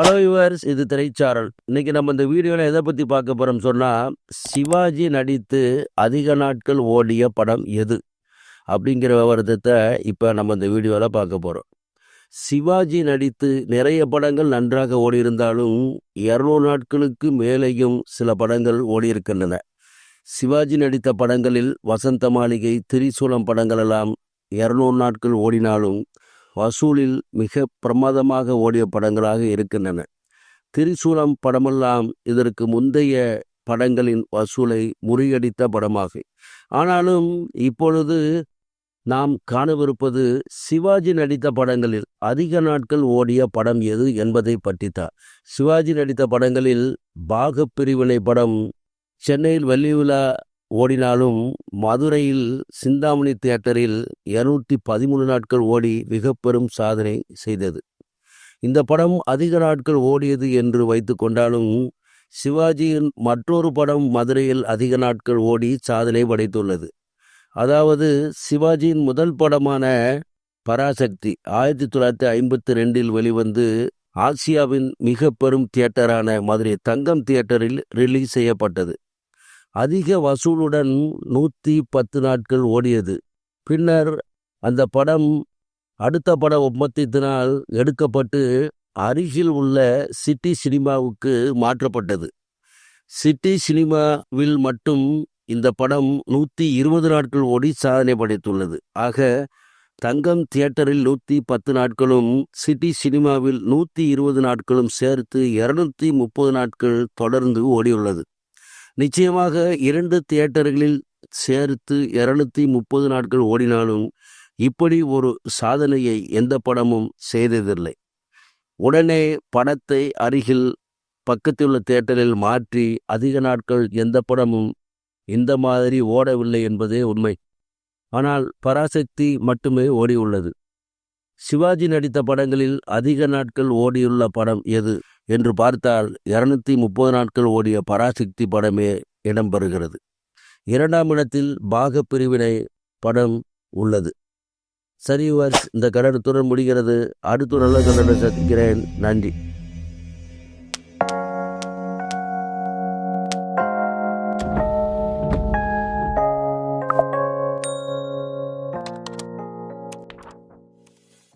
Hello yours இது திரைச்சாரல். இன்னைக்கு நம்ம இந்த வீடியோவில் எதை பற்றி பார்க்க போகிறோம் சொன்னால் சிவாஜி நடித்து அதிக நாட்கள் ஓடிய படம் எது? அப்படிங்கிற விவரத்தை இப்போ நம்ம இந்த வீடியோவில் பார்க்க போகிறோம் சிவாஜி நடித்து நிறைய படங்கள் நன்றாக ஓடியிருந்தாலும் இரநூறு நாட்களுக்கு மேலேயும் சில படங்கள் ஓடியிருக்கின்றன. சிவாஜி நடித்த படங்களில் வசந்த மாளிகை திரிசூலம் படங்கள் எல்லாம் இரநூறு நாட்கள் ஓடினாலும் வசூலில் மிக பிரமாதமாக ஓடிய படங்களாக இருக்கின்றன. திரிசூலம் படமெல்லாம் இதற்கு முந்தைய படங்களின் வசூலை முறியடித்த படமாகும். ஆனாலும் இப்பொழுது நாம் காணவிருப்பது சிவாஜி நடித்த படங்களில் அதிக நாட்கள் ஓடிய படம் எது என்பதை பற்றித்தான். சிவாஜி நடித்த படங்களில் பாகப் பிரிவினை படம் சென்னையில் வெள்ளி விழா ஓடினாலும் மதுரையில் சிந்தாமணி தியேட்டரில் இருநூற்றி பதிமூணு நாட்கள் ஓடி மிக பெரும் சாதனை செய்தது. இந்த படம் அதிக நாட்கள் ஓடியது என்று வைத்து கொண்டாலும் சிவாஜியின் மற்றொரு படம் மதுரையில் அதிக நாட்கள் ஓடி சாதனை படைத்துள்ளது. அதாவது சிவாஜியின் முதல் படமான பராசக்தி ஆயிரத்தி தொள்ளாயிரத்தி ஐம்பத்தி ரெண்டில் வெளிவந்து ஆசியாவின் மிக பெரும் தியேட்டரான மதுரை தங்கம் தியேட்டரில் ரிலீஸ் செய்யப்பட்டது. அதிக வசூலுடன் நூற்றி பத்து நாட்கள் ஓடியது. பின்னர் அந்த படம் அடுத்த பட ஒப்பந்தத்தினால் எடுக்கப்பட்டு அருகில் உள்ள சிட்டி சினிமாவுக்கு மாற்றப்பட்டது. சிட்டி சினிமாவில் மட்டும் இந்த படம் நூற்றி இருபது நாட்கள் ஓடி சாதனை படைத்துள்ளது. ஆக தங்கம் தியேட்டரில் நூற்றி பத்து நாட்களும் சிட்டி சினிமாவில் நூற்றி இருபது நாட்களும் சேர்த்து இருநூத்தி முப்பது நாட்கள் தொடர்ந்து ஓடியுள்ளது. நிச்சயமாக இரண்டு தியேட்டர்களில் சேர்த்து இருநூத்தி முப்பது நாட்கள் ஓடினாலும் இப்படி ஒரு சாதனையை எந்த படமும் செய்ததில்லை. உடனே படத்தை அருகில் பக்கத்தில் உள்ள தியேட்டரில் மாற்றி அதிக நாட்கள் எந்த படமும் இந்த மாதிரி ஓடவில்லை என்பதே உண்மை. ஆனால் பராசக்தி மட்டுமே ஓடியுள்ளது. சிவாஜி நடித்த படங்களில் அதிக நாட்கள் ஓடியுள்ள படம் எது? என்று பார்த்தால் இருநூத்தி முப்பது நாட்கள் ஓடிய பராசக்தி படமே இடம்பெறுகிறது. இரண்டாம் இடத்தில் பாக பிரிவினை படம் உள்ளது. சரி வர்ஸ் இந்த கடனத்துடன் முடிகிறது. அடுத்த நல்ல கடனை சந்திக்கிறேன். நன்றி.